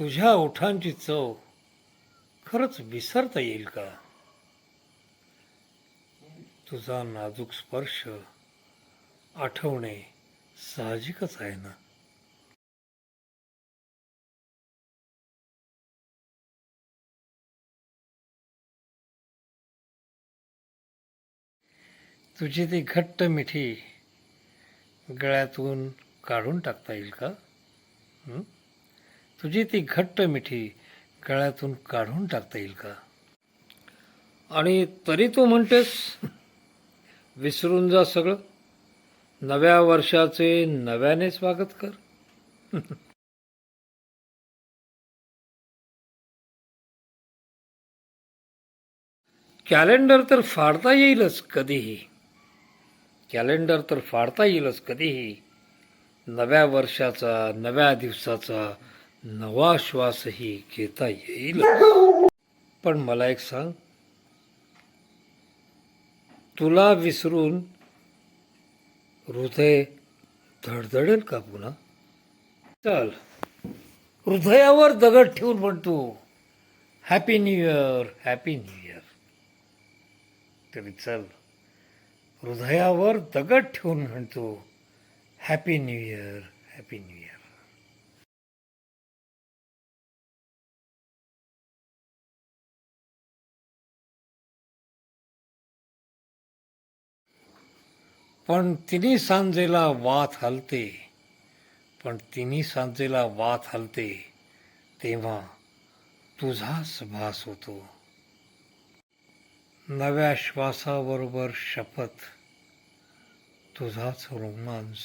तुझ्या ओठांची चव खरंच विसरता येईल का? तुझा नाजूक स्पर्श आठवणे साहजिकच आहे ना? तुझी ती घट्ट मिठी गळ्यातून काढून टाकता येईल का? हं? तुझी ती घट्ट मिठी गळ्यातून काढून टाकता येईल का? आणि तरी तू म्हणतेस विसरून जा सगळं. नव्या वर्षाचे नव्याने स्वागत कर. कॅलेंडर तर फाडता येईलच कधीही. कॅलेंडर तर फाडता येईलच कधीही. नव्या वर्षाचा नव्या दिवसाचा नवा श्वासही घेता येईल. पण मला एक सांग. तुला विसरून हृदय धडधडेल का पुन्हा? चल. हृदयावर दगड ठेवून म्हणतो happy new year happy new year तरी चल. हृदयावर दगड ठेवून म्हणतो happy new year happy new year पण तिन्ही सांजेला वात हलते. पण तिन्ही सांजेला वात हलते तेव्हा तुझाच भास होतो. नव्या श्वासाबरोबर शपथ तुझाच रोमांस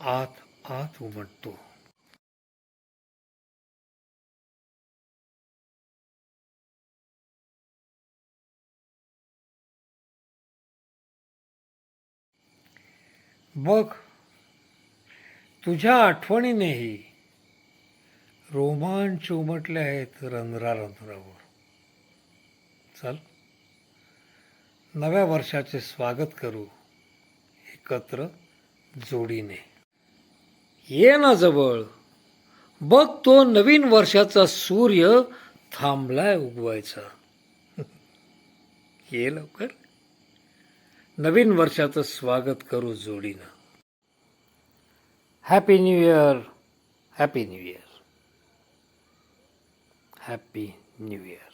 आत आत उमटतो. बघ तुझ्या आठवणीनेही रोमांच उमटले आहेत रंध्रा रंध्रावर चल नव्या वर्षाचे स्वागत करू एकत्र जोडीने. ये ना जवळ बघ तो नवीन वर्षाचा सूर्य थांबलाय उगवायचा. ये लवकर. नवीन वर्षाचं स्वागत करू जोडीनं. Happy new year happy new year happy new year